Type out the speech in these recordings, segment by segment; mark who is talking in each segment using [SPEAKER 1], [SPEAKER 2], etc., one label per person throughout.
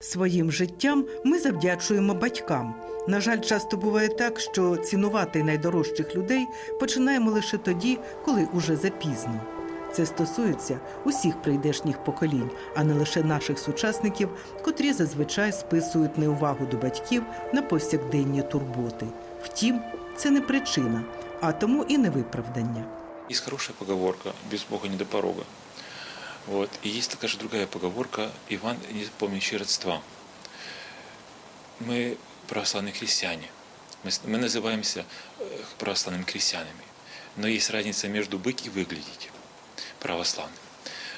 [SPEAKER 1] Своїм життям ми завдячуємо батькам. На жаль, часто буває так, що цінувати найдорожчих людей починаємо лише тоді, коли уже запізно. Це стосується усіх прийдешніх поколінь, а не лише наших сучасників, котрі зазвичай списують неувагу до батьків на повсякденні турботи. Втім, це не причина, а тому і не виправдання.
[SPEAKER 2] Есть хорошая поговорка «без Бога не до порога». Вот. И есть такая же другая поговорка «Иван, не помнящий родства». Мы православные христиане. Мы, с- мы называемся э, православными крестьянами. Но есть разница между быть и выглядеть православным.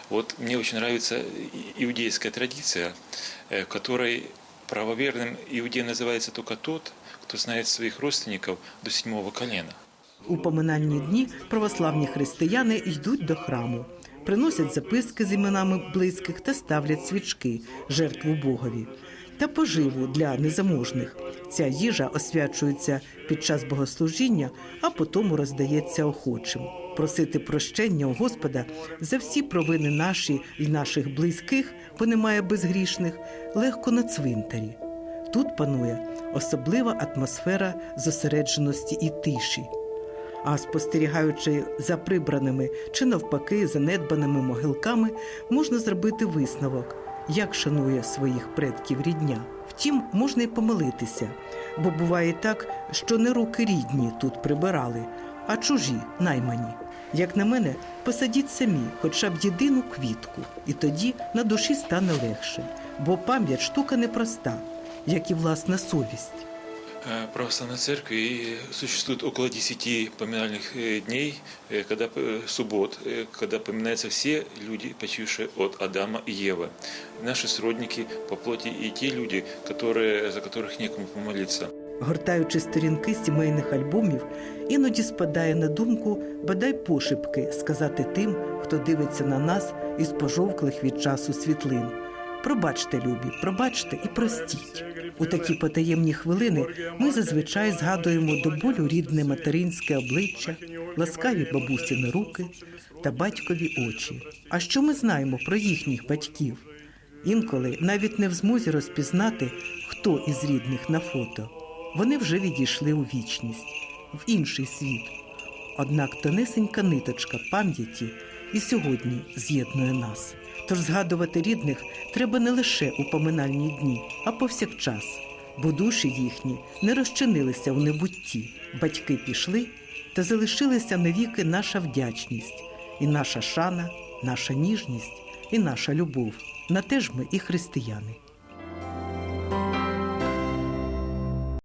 [SPEAKER 2] Вот мне очень нравится и- иудейская традиция, э, в которой правоверным иудеем называется только тот, кто знает своих родственников до седьмого колена.
[SPEAKER 1] У поминальні дні православні християни йдуть до храму, приносять записки з іменами близьких та ставлять свічки, жертву Богові. Та поживу для незаможних. Ця їжа освячується під час богослужіння, а потім роздається охочим. Просити прощення у Господа за всі провини наші і наших близьких, бо немає безгрішних, легко на цвинтарі. Тут панує особлива атмосфера зосередженості і тиші. А спостерігаючи за прибраними чи навпаки занедбаними могилками, можна зробити висновок, як шанує своїх предків рідня. Втім, можна й помилитися, бо буває так, що не руки рідні тут прибирали, а чужі наймані. Як на мене, посадіть самі хоча б єдину квітку, і тоді на душі стане легше, бо пам'ять штука непроста, як і власна совість.
[SPEAKER 2] Э, В православной церкви существует около 10 поминальных э, дней, э, когда, э, суббот, э, когда поминаются все люди, почившие от Адама и Евы. Наши сродники по плоти и те люди, которые, за которых некому помолиться.
[SPEAKER 1] Гортаючи сторінки сімейних альбомів, іноді спадає на думку бодай пошепки сказати тим, хто дивиться на нас із пожовклих від часу світлин. Пробачте, любі, пробачте і простіть. У такі потаємні хвилини ми зазвичай згадуємо до болю рідне материнське обличчя, ласкаві бабусини руки та батькові очі. А що ми знаємо про їхніх батьків? Інколи навіть не в змозі розпізнати, хто із рідних на фото. Вони вже відійшли у вічність, в інший світ. Однак тонесенька ниточка пам'яті і сьогодні з'єднує нас. Тож згадувати рідних треба не лише у поминальні дні, а повсякчас, бо душі їхні не розчинилися в небутті. Батьки пішли та залишилися навіки наша вдячність, і наша шана, наша ніжність, і наша любов. На те ж ми і християни.